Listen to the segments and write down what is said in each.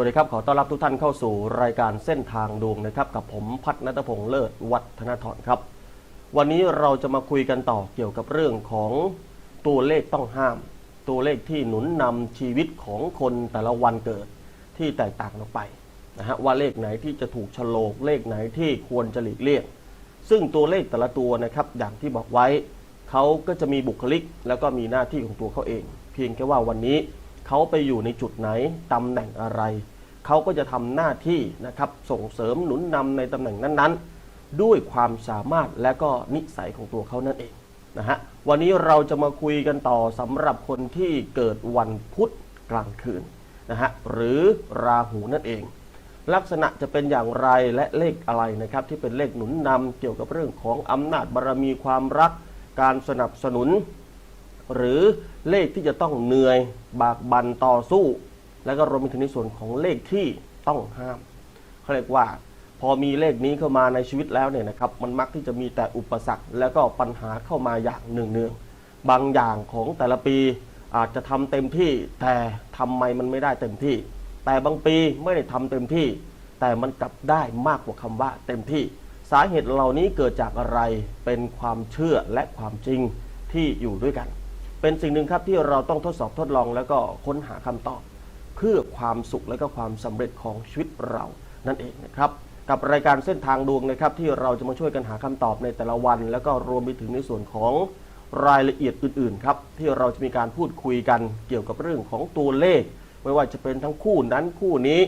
วัสดีครับ ขอต้อนรับทุกท่านเข้าสู่รายการเส้นทางดวงนะครับ กับผมพัฒนัทพงษ์เลิศวัฒนทรครับ วันนี้เราจะมาคุยกันต่อเกี่ยวกับเรื่องของตัวเลขต้องห้าม ตัวเลขที่หนุนนำชีวิตของคนแต่ละวันเกิดที่แตกต่างออกไปนะฮะว่าเลขไหนที่จะถูกฉลกเลขไหนที่ควรจะหลีกเลี่ยงซึ่งตัวเลขแต่ละตัวนะครับอย่างที่บอกไว้เขาก็จะมีบุคลิก แล้วก็มีหน้าที่ของตัวเขาเอง เพียงแค่ว่าวันนี้ เขาไปอยู่ในจุดไหนตำแหน่งอะไร เขาก็จะทำหน้าที่นะครับส่งเสริมหนุนนำในตำแหน่งนั้นๆ ด้วยความสามารถและก็นิสัยของตัวเขานั่นเองนะฮะวันนี้เราจะมาคุยกันต่อสำหรับคนที่เกิดวันพุธกลางคืนนะฮะหรือราหูนั่นเอง ลักษณะจะเป็นอย่างไรและเลขอะไรนะครับ ที่เป็นเลขหนุนนำเกี่ยวกับเรื่องของอำนาจบารมีความรัก การสนับสนุน หรือเลขที่จะต้องเหนื่อยบากบันต่อสู้ แล้วก็รวมไปถึงในส่วนของเลขที่ต้องห้ามเขาเรียกว่า พอมีเลขนี้เข้ามาในชีวิตแล้วเนี่ยนะครับ มันมักที่จะมีแต่อุปสรรค แล้วก็ปัญหาเข้ามาอย่างเนืองๆบางอย่างของแต่ละปีอาจจะทำเต็มที่แต่ทำไมมันไม่ได้เต็มที่ แต่บางปีไม่ได้ทำเต็มที่ แต่มันกลับได้มากกว่าคำว่าเต็มที่ สาเหตุเหล่านี้เกิดจากอะไรเป็นความเชื่อและความจริงที่อยู่ด้วยกัน เป็นสิ่งหนึ่งครับที่เราต้องทดสอบทดลองแล้วก็ค้นหาคำตอบ เพื่อความสุขและก็ความสำเร็จของชีวิตเรานั่นเองนะครับ กับรายการเส้นทางดวงนะครับ ที่เราจะมาช่วยกันหาคำตอบในแต่ละวัน แล้วก็รวมไปถึงในส่วนของรายละเอียดอื่นๆครับที่เราจะมีการพูดคุยกันเกี่ยวกับเรื่องของตัวเลข ไม่ว่าจะเป็นทั้งคู่นั้นคู่นี้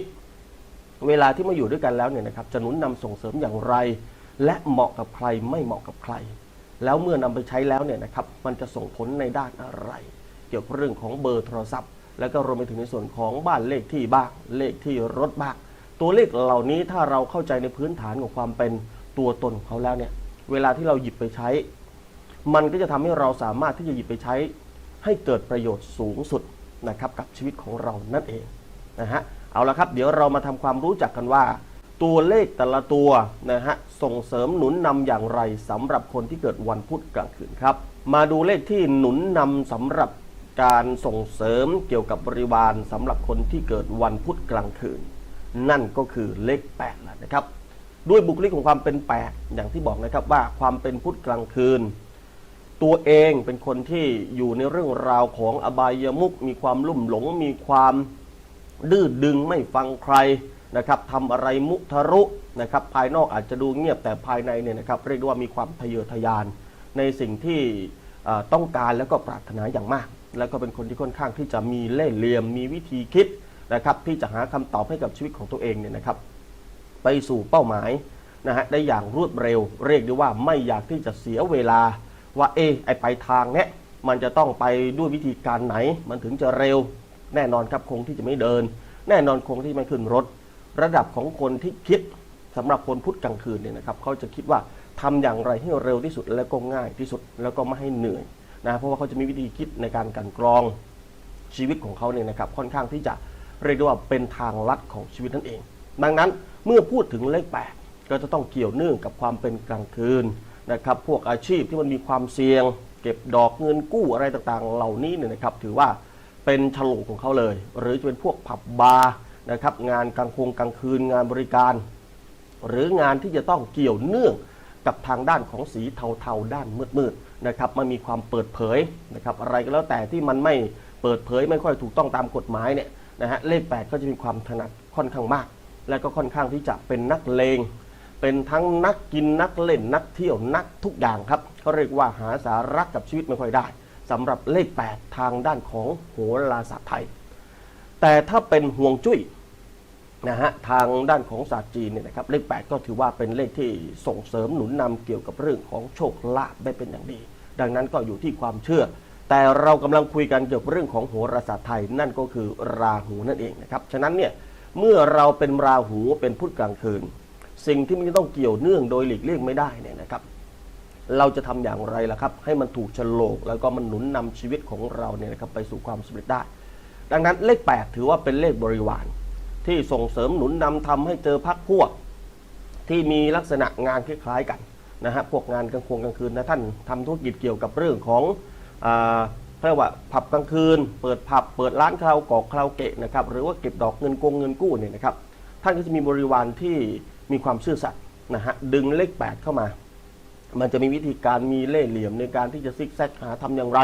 เวลาที่มาอยู่ด้วยกันแล้วเนี่ยนะครับจะหนุนนำส่งเสริมอย่างไร และเหมาะกับใครไม่เหมาะกับใคร แล้วเมื่อนำไปใช้แล้วเนี่ยนะครับมันจะส่งผลในด้านอะไร เกี่ยวกับเรื่องของเบอร์โทรศัพท์ แล้วก็รวมไปถึงในส่วนของบ้านเลขที่บ้างเลขที่รถบ้างตัวเลขเหล่านี้ถ้าเราเข้าใจในพื้นฐานของความเป็นตัวตนของเขาแล้วเนี่ยเวลาที่เราหยิบไปใช้ มันก็จะทำให้เราสามารถที่จะหยิบไปใช้ ให้เกิดประโยชน์สูงสุดนะครับกับชีวิตของเรานั่นเองนะฮะเอาละครับ เดี๋ยวเรามาทำความรู้จักกันว่า ตัวเลขแต่ละตัวนะฮะส่งเสริมหนุนนำอย่างไรสำหรับคนที่เกิดวันพุธกลางคืนครับ มาดูเลขที่หนุนนำสำหรับการส่งเสริมเกี่ยวกับบริวารสำหรับคนที่เกิดวันพุธกลางคืน นั่นก็คือเลข8แล้วนะครับ ด้วยบุคลิกของความเป็น 8 อย่างที่บอกนะครับว่าความเป็นพุธกลางคืน ตัวเองเป็นคนที่อยู่ในเรื่องราวของอบายมุกมีความลุ่มหลง มีความดื้อดึงไม่ฟังใคร นะครับทำอะไรมุทะรุนะครับภายนอกอาจจะดูเงียบแต่ภายในเนี่ยนะครับเรียกว่ามีความทะเยอทะยานในสิ่งที่ต้องการแล้วก็ปรารถนาอย่างมาก แล้วก็เป็นคนที่ค่อนข้างที่จะมีเล่ห์เหลี่ยมมีวิธีคิดนะครับที่จะหาคำตอบให้กับชีวิตของตัวเองเนี่ยนะครับ ไปสู่เป้าหมายนะฮะได้อย่างรวดเร็ว เรียกได้ว่าไม่อยากที่จะเสียเวลาว่าเอไอไปทางเนี้ยมันจะต้องไปด้วยวิธีการไหน มันถึงจะเร็ว แน่นอนครับคงที่จะไม่เดิน แน่นอนคงที่ไม่ขึ้นรถ ระดับของคนที่คิดสำหรับคนพุทธกลางคืนเนี่ยนะครับเขาจะคิดว่าทำอย่างไรให้เร็วที่สุดแล้วก็ง่ายที่สุดแล้วก็ไม่ให้เหนื่อยนะเพราะว่าเขาจะมีวิธีคิดในการกันกรองชีวิตของเขาเนี่ยนะครับค่อนข้างที่จะเรียกได้ว่าเป็นทางลัดของชีวิตนั่นเอง ดังนั้นเมื่อพูดถึงเลข 8 ก็จะต้องเกี่ยวเนื่องกับความเป็นกลางคืนนะครับพวกอาชีพที่มันมีความเสี่ยง เก็บดอกเงินกู้อะไรต่างๆ เหล่านี้เนี่ยนะครับถือว่าเป็นฉลกของเขาเลย หรือจะเป็นพวกผับบาร์ นะครับงานกลางคงกลางคืนงานบริการ หรืองานที่จะต้องเกี่ยวเนื่องกับทางด้านของสีเทาๆด้านมืดๆนะครับมันมีความเปิดเผยนะครับอะไรก็แล้วแต่ที่มันไม่เปิดเผยไม่ค่อยถูกต้องตามกฎหมายเนี่ยนะฮะเลข 8 ก็จะมีความถนัดค่อนข้างมาก และก็ค่อนข้างที่จะเป็นนักเลงเป็นทั้งนักกินนักเล่นนักเที่ยวนักทุกอย่างครับเขาเรียกว่าหาสาระกับชีวิตไม่ค่อยได้สำหรับเลข 8 ทางด้านของโหราศาสตร์ไทย แต่ถ้าเป็นห่วงจุ้ย นะฮะทางด้านของศาสตร์จีนเนี่ยนะครับเลข 8 ก็ถือว่าเป็นเลขที่ส่งเสริมหนุนนำเกี่ยวกับเรื่องของโชคลาภได้เป็นอย่างดี ดังนั้นก็อยู่ที่ความเชื่อ แต่เรากำลังคุยกันเกี่ยวกับเรื่องของโหราศาสตร์ไทยนั่นก็คือราหูนั่นเองนะครับฉะนั้นเนี่ยเมื่อเราเป็นราหูเป็นพุธกลางคืน สิ่งที่มันต้องเกี่ยวเนื่องโดยหลีกเลี่ยงไม่ได้เนี่ยนะครับ เราจะทำอย่างไรล่ะครับ ให้มันถูกฉลกแล้วก็มันหนุนนำชีวิตของเราเนี่ยนะครับไปสู่ความสำเร็จได้ ดังนั้นเลข 8 ถือว่าเป็นเลขบริวาร ที่ส่งเสริมหนุนนำทำให้เจอพักพวก ที่มีลักษณะงานคล้ายๆกันนะฮะพวกงานกลางคงกลางคืนนะท่านทำธุรกิจเกี่ยวกับเรื่องของอาเรียกว่าผับกลางคืน เปิดผับเปิดร้านคาราโอเกะคาราโอเกะนะครับหรือว่าเก็บดอกเงินโกงเงินกู้เนี่ยนะครับท่านก็จะมีบริวารที่มีความซื่อสัตย์นะฮะดึงเลข 8 เข้ามา มันจะมีวิธีการมีเล่ห์เหลี่ยมในการที่จะซิกแซกหาทำอย่างไร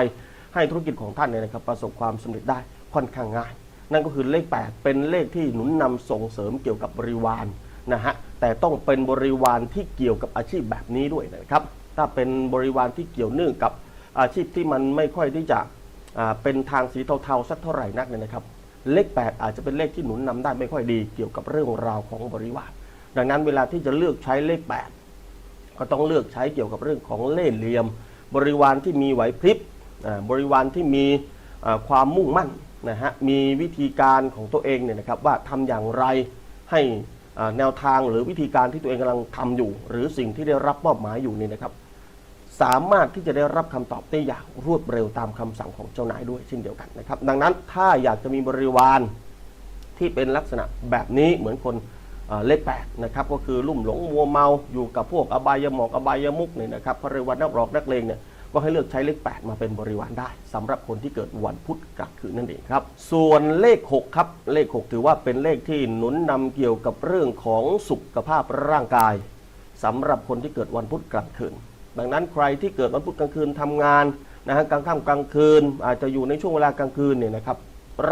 ให้ธุรกิจของท่านเนี่ยนะครับประสบความสำเร็จได้ค่อนข้างง่าย นั่นก็คือเลข 8 เป็นเลขที่หนุนนำส่งเสริมเกี่ยวกับบริวารนะฮะแต่ต้องเป็นบริวารที่เกี่ยวกับอาชีพแบบนี้ด้วยนะครับ ถ้าเป็นบริวารที่เกี่ยวเนื่องกับอาชีพที่มันไม่ค่อยที่จะเป็นทางสีเทาๆสักเท่าไหร่นักเนี่ยนะครับ เลข 8 อาจจะเป็นเลขที่หนุนนำได้ไม่ค่อยดีเกี่ยวกับเรื่องราวของบริวารดังนั้นเวลาที่จะเลือกใช้เลข 8 ก็ต้องเลือกใช้เกี่ยวกับเรื่องของเล่ห์เหลี่ยม บริวารที่มีไหวพริบบริวารที่มีความมุ่งมั่น นะฮะมีวิธีการของตัวเองเนี่ยนะครับว่าทำอย่างไรให้แนวทางหรือวิธีการที่ตัวเองกำลังทำอยู่ หรือสิ่งที่ได้รับมอบหมายอยู่นี่นะครับ สามารถที่จะได้รับคำตอบได้อย่างรวดเร็วตามคำสั่งของเจ้านายด้วยเช่นเดียวกันนะครับ ดังนั้นถ้าอยากจะมีบริวารที่เป็นลักษณะแบบนี้เหมือนคนเลขแปดนะครับก็คือลุ่มหลงมัวเมาอยู่กับพวกอบายหมอกอบายมุกเนี่ยนะครับบริวารนักรอกนักเลงเนี่ย ก็ให้เลือกใช้เลข 8 มาเป็นบริวารได้สำหรับคนที่เกิดวันพุธกลางคืนนั่นเองครับ ส่วนเลข 6 ครับ เลข 6 ถือว่าเป็นเลขที่หนุนนำเกี่ยวกับเรื่องของสุขภาพร่างกายสำหรับคนที่เกิดวันพุธกลางคืน ดังนั้นใครที่เกิดวันพุธกลางคืนทำงานนะฮะกลางค่ำกลางคืน อาจจะอยู่ในช่วงเวลากลางคืนเนี่ยนะครับ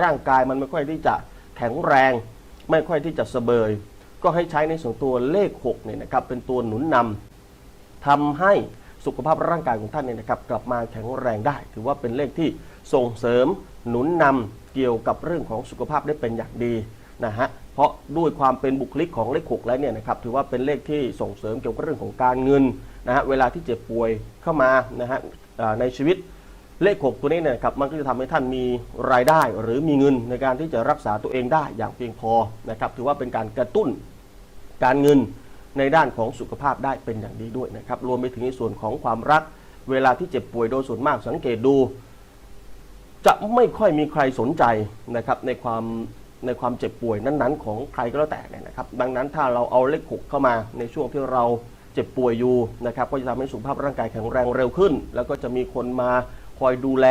ร่างกายมันไม่ค่อยที่จะแข็งแรง ไม่ค่อยที่จะเสบยก็ให้ใช้ในส่วนตัวเลข6เนี่ยนะครับเป็นตัวหนุนนำทำให้ สุขภาพร่างกายของท่านเนี่ยนะครับกลับมาแข็งแรงได้ ถือว่าเป็นเลขที่ส่งเสริมหนุนนำเกี่ยวกับเรื่องของสุขภาพได้เป็นอย่างดีนะฮะเพราะด้วยความเป็นบุคลิกของเลข6แล้วเนี่ยนะครับถือว่าเป็นเลขที่ส่งเสริมเกี่ยวกับเรื่องของการเงินนะฮะเวลาที่เจ็บป่วยเข้ามานะฮะในชีวิตเลข6ตัวนี้เนี่ยครับมันก็จะทำให้ท่านมีรายได้ หรือมีเงินในการที่จะรักษาตัวเองได้อย่างเพียงพอนะครับถือว่าเป็นการกระตุ้นการเงิน ในด้านของสุขภาพได้เป็นอย่างดีด้วยนะครับ รวมไปถึงในส่วนของความรัก เวลาที่เจ็บป่วยโดยส่วนมากสังเกตดู จะไม่ค่อยมีใครสนใจนะครับในความในความเจ็บป่วยนั้นๆ ของใครก็แล้วแต่เนี่ยนะครับ ดังนั้นถ้าเราเอาเลขหกเข้ามาในช่วงที่เราเจ็บป่วยอยู่นะครับ ก็จะทำให้สุขภาพร่างกายแข็งแรงเร็วขึ้น แล้วก็จะมีคนมาคอยดูแล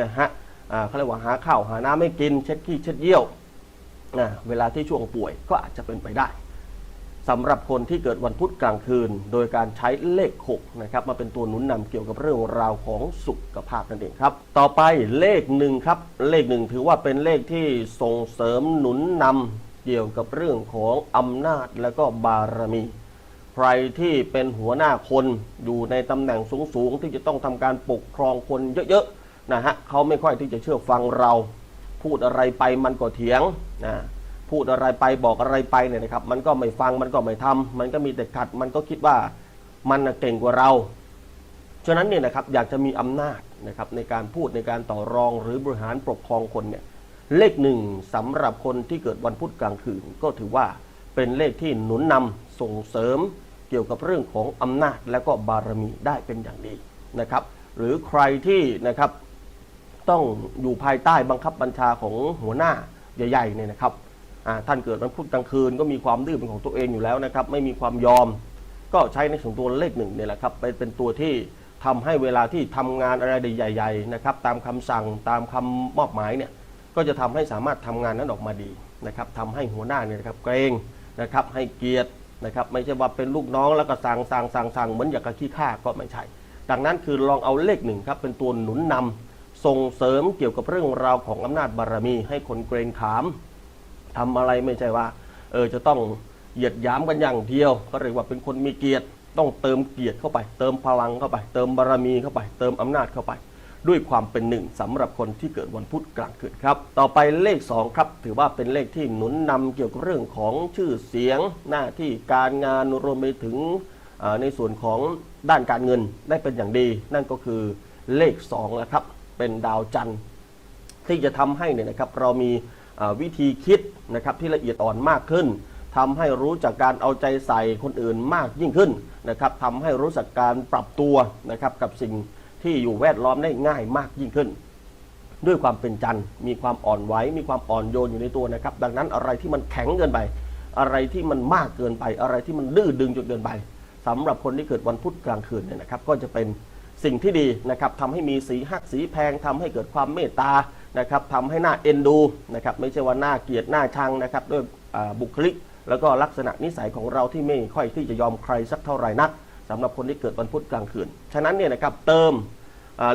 นะฮะอ่าเขาเรียกว่าหาข้าวหาน้ำให้กินเช็ดขี้เช็ดเยี่ยวนะเวลาที่ช่วงป่วยก็อาจจะเป็นไปได้ สำหรับคนที่เกิดวันพุธกลางคืน โดยการใช้เลข6นะครับมาเป็นตัวหนุนนำเกี่ยวกับเรื่องราวของสุขภาพนั่นเองครับ ต่อไปเลขหนึ่งครับ เลขหนึ่งถือว่าเป็นเลขที่ส่งเสริมหนุนนำเกี่ยวกับเรื่องของอำนาจและก็บารมี ใครที่เป็นหัวหน้าคนอยู่ในตำแหน่งสูงๆ ที่จะต้องทำการปกครองคนเยอะๆนะฮะเขาไม่ค่อยที่จะเชื่อฟังเรา พูดอะไรไปมันก็เถียงนะ พูดอะไรไปบอกอะไรไปเนี่ยนะครับ มันก็ไม่ฟังมันก็ไม่ทำมันก็มีแต่ขัด มันก็คิดว่ามันเก่งกว่าเรา ฉะนั้นเนี่ยนะครับอยากจะมีอำนาจนะครับในการพูดในการต่อรองหรือบริหารปกครองคนเนี่ยเลขหนึ่งสำหรับคนที่เกิดวันพุธกลางคืน ก็ถือว่าเป็นเลขที่หนุนนำส่งเสริมเกี่ยวกับเรื่องของอำนาจและก็บารมีได้เป็นอย่างดีนะครับ หรือใครที่นะครับต้องอยู่ภายใต้บังคับบัญชาของหัวหน้าใหญ่ๆเนี่ยนะครับ ท่านเกิดวันพุธกลางคืนก็มีความดื้อเป็นของตัวเองอยู่แล้วนะครับ ไม่มีความยอม ก็ใช้ในส่วนตัวเลขหนึ่งเนี่ยแหละครับไปเป็นตัวที่ทำให้เวลาที่ทำงานอะไรใหญ่ๆนะครับตามคำสั่งตามคำมอบหมายเนี่ยก็จะทำให้สามารถทำงานนั้นออกมาดีนะครับทำให้หัวหน้าเนี่ยนะครับเกรงนะครับให้เกียรตินะครับไม่ใช่ว่าเป็นลูกน้องแล้วก็สั่งสั่งสั่งสั่งเหมือนอยากกะขี้ข้าก็ไม่ใช่ ดังนั้นคือลองเอาเลขหนึ่งครับเป็นตัวหนุนนำส่งเสริมเกี่ยวกับเรื่องราวของอำนาจบารมี ให้คนเกรงขาม ทำอะไรไม่ใช่ว่า เออจะต้องเหยียดหยามกันอย่างเดียวก็เรียกว่าเป็นคนมีเกียรติต้องเติมเกียรติเข้าไป เติมพลังเข้าไป เติมบารมีเข้าไป เติมอำนาจเข้าไป ด้วยความเป็นหนึ่งสำหรับคนที่เกิดวันพุธกลางคืนครับ ต่อไปเลข 2 ครับ ถือว่าเป็นเลขที่หนุนนำเกี่ยวกับเรื่องของชื่อเสียง หน้าที่การงานรวมไปถึงในส่วนของด้านการเงินได้เป็นอย่างดี นั่นก็คือเลข2แล้วครับเป็นดาวจันทร์ที่จะทำให้เนี่ยนะครับเรามี วิธีคิดนะครับที่ละเอียดอ่อนมากขึ้นทำให้รู้จักการเอาใจใส่คนอื่นมากยิ่งขึ้นนะครับทำให้รู้จักการปรับตัวนะครับกับสิ่งที่อยู่แวดล้อมได้ง่ายมากยิ่งขึ้น ด้วยความเป็นจันทร์มีความอ่อนไหวมีความอ่อนโยนอยู่ในตัวนะครับ ดังนั้นอะไรที่มันแข็งเกินไป อะไรที่มันมากเกินไป อะไรที่มันดื้อดึงจนเกินไปสำหรับคนที่เกิดวันพุธกลางคืนเนี่ยนะครับ ก็จะเป็นสิ่งที่ดีนะครับทำให้มีสีหักสีแพงทำให้เกิดความเมตตา นะครับทำให้หน้าเอ็นดูนะครับไม่ใช่ว่าหน้าเกลียดหน้าชังนะครับด้วยบุคลิก แล้วก็ลักษณะนิสัยของเราที่ไม่ค่อยที่จะยอมใครสักเท่าไหร่นักสำหรับคนที่เกิดวันพุธกลางคืน ฉะนั้นเนี่ยนะครับเติม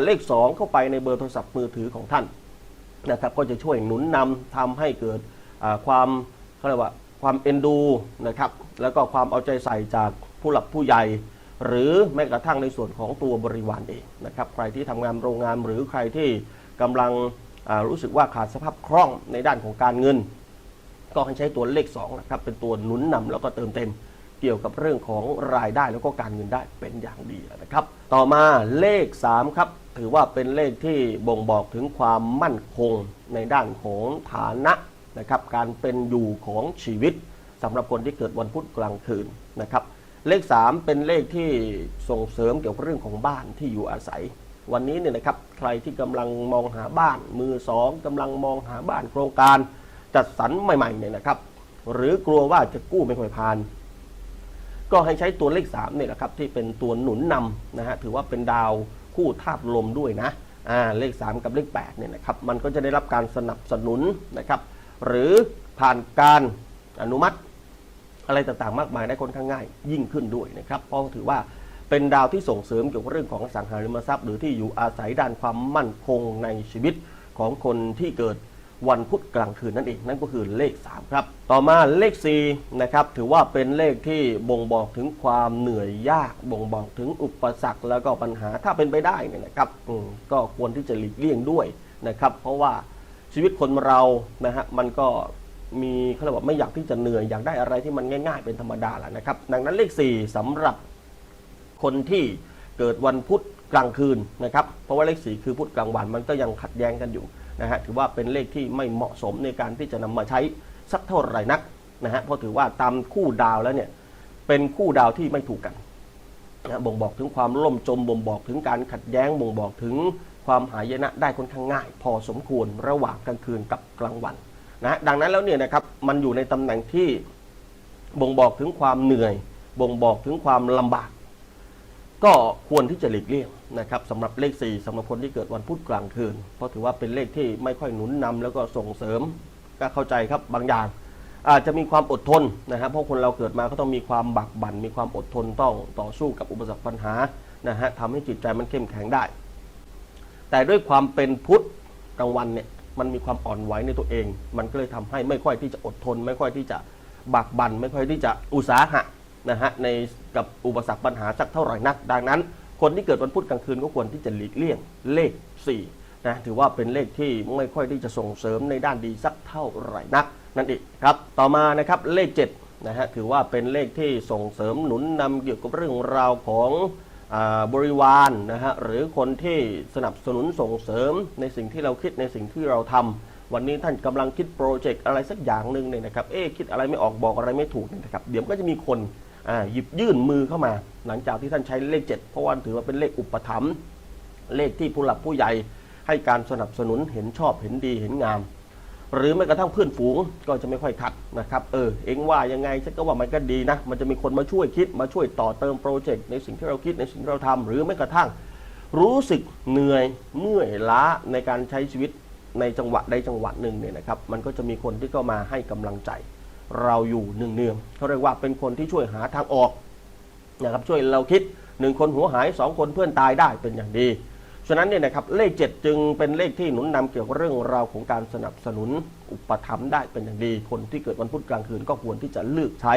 เลข 2 เข้าไปในเบอร์โทรศัพท์มือถือของท่านนะครับก็จะช่วยหนุนนำทำให้เกิดความเขาเรียกว่าความเอ็นดูนะครับแล้วก็ความเอาใจใส่จากผู้หลักผู้ใหญ่หรือแม้กระทั่งในส่วนของตัวบริวารเองนะครับใครที่ทำงานโรงงานหรือใครที่กำลัง รู้สึกว่าขาดสภาพคล่องในด้านของการเงิน ก็ให้ใช้ตัวเลข2นะครับเป็นตัวหนุนนำแล้วก็เติมเต็ม เกี่ยวกับเรื่องของรายได้แล้วก็การเงินได้เป็นอย่างดีนะครับ ต่อมาเลข3ครับถือว่าเป็นเลขที่บ่งบอกถึงความมั่นคงในด้านของฐานะนะครับการเป็นอยู่ของชีวิตสำหรับคนที่เกิดวันพุธกลางคืนนะครับ เลข 3 เป็นเลขที่ส่งเสริมเกี่ยวกับเรื่องของบ้านที่อยู่อาศัย วันนี้เนี่ยนะครับใครที่กำลังมองหาบ้านมือสองกำลังมองหาบ้านโครงการจัดสรรใหม่ๆเนี่ยนะครับ หรือกลัวว่าจะกู้ไม่ค่อยผ่าน ก็ให้ใช้ตัวเลข3เนี่ยแหละครับที่เป็นตัวหนุนนำนะฮะถือว่าเป็นดาวคู่ธาตุลมด้วยนะอ่าเลข 3 กับเลข8เนี่ยนะครับมันก็จะได้รับการสนับสนุนนะครับ หรือผ่านการอนุมัติอะไรต่างๆ มากมายได้ค่อนข้างง่ายยิ่งขึ้นด้วยนะครับเพราะถือว่า เป็นดาวที่ส่งเสริมเกี่ยวกับเรื่องของสังหาริมทรัพย์ หรือที่อยู่อาศัยด้านความมั่นคงในชีวิตของคนที่เกิดวันพุธกลางคืนนั่นเองนั่นก็คือเลข 3 ครับ ต่อมาเลข4นะครับถือว่าเป็นเลขที่บ่งบอกถึงความเหนื่อยยาก บ่งบอกถึงอุปสรรคแล้วก็ปัญหาถ้าเป็นไปได้เนี่ยนะครับก็ควรที่จะหลีกเลี่ยงด้วยนะครับ เพราะว่าชีวิตคนเรานะฮะมันก็มีเขาเรียกว่าไม่อยากที่จะเหนื่อยอยากได้อะไรที่มันง่าย ๆ เป็นธรรมดาแหละนะครับ ดังนั้นเลข 4สำหรับ คนที่เกิดวันพุธกลางคืนนะครับ เพราะว่าเลข4คือพุธกลางวันมันก็ยังขัดแย้งกันอยู่นะฮะถือว่าเป็นเลขที่ไม่เหมาะสมในการที่จะนำมาใช้สักเท่าไหร่นักนะฮะเพราะถือว่าตามคู่ดาวแล้วเนี่ยเป็นคู่ดาวที่ไม่ถูกกันนะบ่งบอกถึงความล่มจมบ่งบอกถึงการขัดแย้งบ่งบอกถึงความหายนะได้ค่อนข้างง่าย พอสมควรระหว่างกลางคืนกับกลางวันนะดังนั้นแล้วเนี่ยนะครับมันอยู่ในตำแหน่งที่บ่งบอกถึงความเหนื่อย บ่งบอกถึงความลำบาก ก็ควรที่จะหลีกเลี่ยงนะครับสำหรับเลข 4สำหรับคนที่เกิดวันพุธกลางคืน เพราะถือว่าเป็นเลขที่ไม่ค่อยหนุนนำแล้วก็ส่งเสริมก็เข้าใจครับบางอย่าง อาจจะมีความอดทนนะครับเพราะคนเราเกิดมาก็ต้องมีความบักบั่นมีความอดทนต้องต่อสู้กับอุปสรรคปัญหานะฮะทำให้จิตใจมันเข้มแข็งได้ แต่ด้วยความเป็นพุธกลางวันเนี่ยมันมีความอ่อนไหวในตัวเอง มันก็เลยทำให้ไม่ค่อยที่จะอดทน ไม่ค่อยที่จะบักบั่นไม่ค่อยที่จะอุตสาหะ นะฮะในกับอุปสรรคปัญหาสักเท่าไหร่นัก ดังนั้น คนที่เกิดวันพุธกลางคืนก็ควรที่จะหลีกเลี่ยงเลข4นะถือว่าเป็นเลขที่ไม่ค่อยที่จะส่งเสริมในด้านดีสักเท่าไหร่นัก นั่นเองครับต่อมานะครับเลข7นะฮะถือว่าเป็นเลขที่ส่งเสริมหนุนนำเกี่ยวกับเรื่องราวของบริวารนะฮะหรือคนที่สนับสนุนส่งเสริมในสิ่งที่เราคิดในสิ่งที่เราทำวันนี้ท่านกำลังคิดโปรเจกต์อะไรสักอย่างหนึ่งเนี่ยนะครับเอ๊คิดอะไรไม่ออกบอกอะไรไม่ถูกเนี่ยนะครับเดี๋ยวก็จะมีคน หยิบยื่นมือเข้ามา หลังจากที่ท่านใช้เลข 7 เพราะว่าถือว่าเป็นเลขอุปถัมภ์เลขที่ผู้หลักผู้ใหญ่ให้การสนับสนุนเห็นชอบเห็นดีเห็นงาม หรือแม้กระทั่งเพื่อนฝูงก็จะไม่ค่อยขัดนะครับเออเองว่ายังไงฉันก็ว่ามันก็ดีนะ มันจะมีคนมาช่วยคิดมาช่วยต่อเติมโปรเจกต์ในสิ่งที่เราคิดในสิ่งที่เราทำหรือแม้กระทั่ง รู้สึกเหนื่อยเมื่อยล้าในการใช้ชีวิตในจังหวะใดจังหวะหนึ่งเนี่ยนะครับมันก็จะมีคนที่เข้ามาให้กำลังใจ เราอยู่หนึ่งเนืองเขาเรียกว่าเป็นคนที่ช่วยหาทางออกนะครับช่วยเราคิดหนึ่งคนหัวหายสองคนเพื่อนตายได้เป็นอย่างดีฉะนั้นเนี่ยนะครับเลข 7 จึงเป็นเลขที่หนุนนำเกี่ยวกับเรื่องราวของการสนับสนุนอุปถัมภ์ได้เป็นอย่างดี คนที่เกิดวันพุธกลางคืนก็ควรที่จะเลือกใช้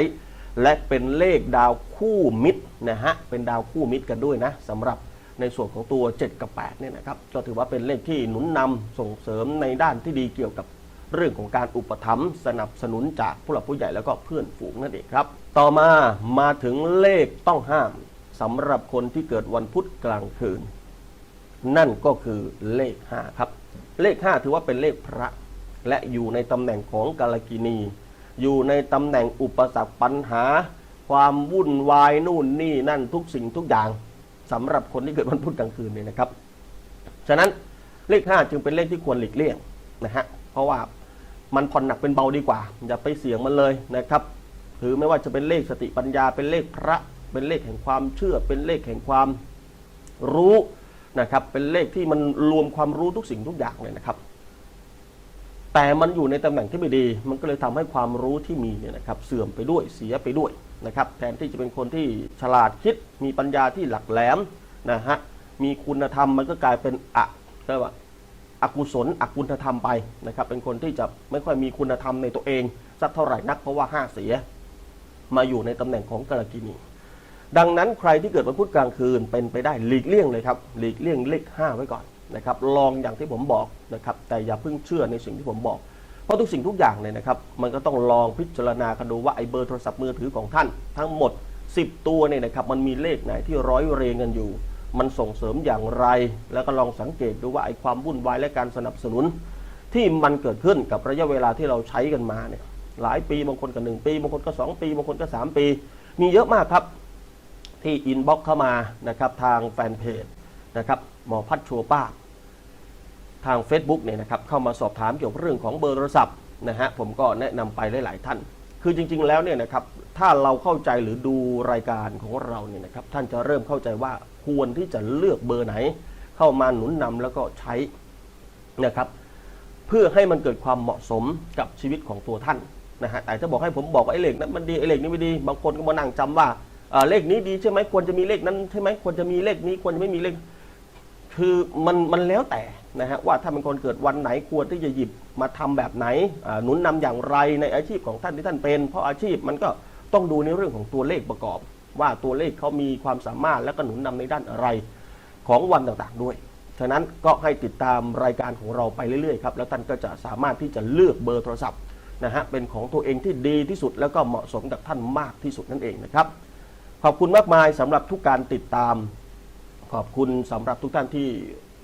และเป็นเลขดาวคู่มิตรนะฮะเป็นดาวคู่มิตรกันด้วยนะสำหรับในส่วนของตัว 7 กับ8เนี่ยนะครับก็ถือว่าเป็นเลขที่หนุนนำส่งเสริมในด้านที่ดีเกี่ยวกับ เรื่องของการอุปถัมภ์สนับสนุนจากผู้หลักผู้ใหญ่แล้วก็เพื่อนฝูงนั่นเองครับ ต่อมามาถึงเลขต้องห้ามสำหรับคนที่เกิดวันพุธกลางคืน นั่นก็คือเลข 5 ครับ เลข 5 ถือว่าเป็นเลขพระ และอยู่ในตำแหน่งของกาลกินี อยู่ในตำแหน่งอุปสรรคปัญหา ความวุ่นวายนู่นนี่นั่นทุกสิ่งทุกอย่างสำหรับคนที่เกิดวันพุธกลางคืนเนี่ยนะครับ ฉะนั้นเลข 5 จึงเป็นเลขที่ควรหลีกเลี่ยงนะฮะเพราะว่า มันผ่อนหนักเป็นเบาดีกว่า อย่าไปเสี่ยงมันเลยนะครับถือไม่ว่าจะเป็นเลขสติปัญญาเป็นเลขพระ เป็นเลขแห่งความเชื่อ เป็นเลขแห่งความรู้นะครับ เป็นเลขที่มันรวมความรู้ทุกสิ่งทุกอย่างเลยนะครับ แต่มันอยู่ในตำแหน่งที่ไม่ดี มันก็เลยทำให้ความรู้ที่มีเนี่ยนะครับ เสื่อมไปด้วยเสียไปด้วยนะครับ แทนที่จะเป็นคนที่ฉลาดคิดมีปัญญาที่หลักแหลมนะฮะมีคุณธรรมมันก็กลายเป็นอะเรียกว่า อกุศลอกุณธรรมไปนะครับ เป็นคนที่จะไม่ค่อยมีคุณธรรมในตัวเองสักเท่าไหร่นักเพราะว่าห้าเสีย มาอยู่ในตำแหน่งของกรกินีดังนั้นใครที่เกิดวันพุธกลางคืนเป็นไปได้หลีกเลี่ยงเลยครับหลีกเลี่ยงเลข5ไว้ก่อนนะครับ ลองอย่างที่ผมบอกนะครับ แต่อย่าเพิ่งเชื่อในสิ่งที่ผมบอก เพราะทุกสิ่งทุกอย่างเลยนะครับ มันก็ต้องลองพิจารณากันดูว่าไอ้เบอร์โทรศัพท์มือถือของท่าน ทั้งหมด 10 ตัวเนี่ยนะครับ มันมีเลขไหนที่ร้อยเรียงกันอยู่ มันส่งเสริมอย่างไร แล้วก็ลองสังเกตดูว่าไอ้ความวุ่นวายและการสนับสนุน ที่มันเกิดขึ้นกับระยะเวลาที่เราใช้กันมาเนี่ยหลายปีบางคนก็หนึ่งปีบางคนก็สองปีบางคนก็สามปี มีเยอะมากครับที่อินบ็อกเข้ามานะครับทางแฟนเพจนะครับหมอพัดชัวป้าทาง Facebook เนี่ยนะครับเข้ามาสอบถามเกี่ยวกับเรื่องของเบอร์โทรศัพท์นะฮะผมก็แนะนำไปหลาย ๆ ท่าน คือจริง ๆ แล้วเนี่ยนะครับถ้าเราเข้าใจหรือดูรายการของเราเนี่ยนะครับท่านจะเริ่มเข้าใจว่า ควรที่จะเลือกเบอร์ไหน เข้ามาหนุนนำแล้วก็ใช้นะครับ เพื่อให้มันเกิดความเหมาะสมกับชีวิตของตัวท่านนะฮะแต่ถ้าบอกให้ผมบอกว่าไอ้เลขนั้นมันดีไอ้เลขนี้ไม่ดี บางคนก็มานั่งจำว่าเลขนี้ดีใช่ไหมควรจะมีเลขนั้นใช่ไหมควรจะมีเลขนี้ควรจะไม่มีเลข คือมันมันแล้วแต่นะฮะว่าถ้าเป็นคนเกิดวันไหนควรที่จะหยิบมาทำแบบไหนหนุนนำอย่างไรในอาชีพของท่านที่ท่านเป็น เพราะอาชีพมันก็ต้องดูในเรื่องของตัวเลขประกอบ ว่าตัวเลขเขามีความสามารถและก็หนุนนำในด้านอะไรของวันต่างๆด้วย ฉะนั้นก็ให้ติดตามรายการของเราไปเรื่อยๆครับ แล้วท่านก็จะสามารถที่จะเลือกเบอร์โทรศัพท์นะฮะเป็นของตัวเองที่ดีที่สุด แล้วก็เหมาะสมกับท่านมากที่สุดนั่นเองนะครับ ขอบคุณมากมายสำหรับทุกการติดตาม ขอบคุณสำหรับทุกท่านที่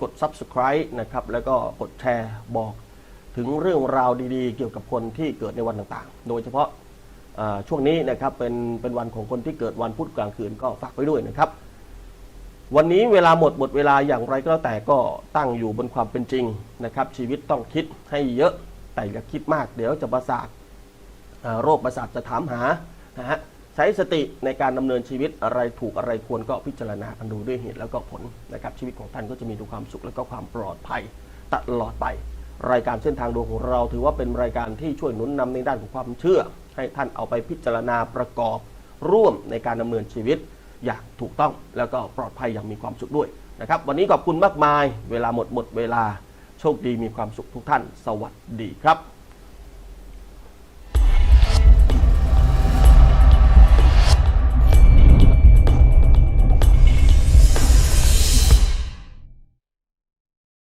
กด subscribe นะครับแล้วก็กดแชร์บอกถึงเรื่องราวดีๆ เกี่ยวกับคนที่เกิดในวันต่างๆ โดยเฉพาะ ช่วงนี้นะครับเป็นเป็นวันของคนที่เกิดวันพุธกลางคืนก็ฝากไว้ด้วยนะครับ วันนี้เวลาหมดหมดเวลาอย่างไรก็แล้วแต่ก็ตั้งอยู่บนความเป็นจริงนะครับ ชีวิตต้องคิดให้เยอะแต่อย่าคิดมาก เดี๋ยวจะประสาทโรคประสาทจะถามหานะฮะใช้สติในการดำเนินชีวิตอะไรถูกอะไรควรก็พิจารณากันดูด้วยเหตุแล้วก็ผลนะครับชีวิตของท่านก็จะมีดูความสุขและก็ความปลอดภัยตลอดไป รายการเส้นทางดวงของเราถือว่าเป็นรายการที่ช่วยหนุนนำในด้านของความเชื่อ ให้ท่านเอาไปพิจารณาประกอบร่วมในการดำเนินชีวิตอย่างถูกต้องแล้วก็ปลอดภัยอย่างมีความสุขด้วยนะครับ วันนี้ขอบคุณมากมาย เวลาหมดหมดเวลาโชคดีมีความสุขทุกท่าน สวัสดีครับ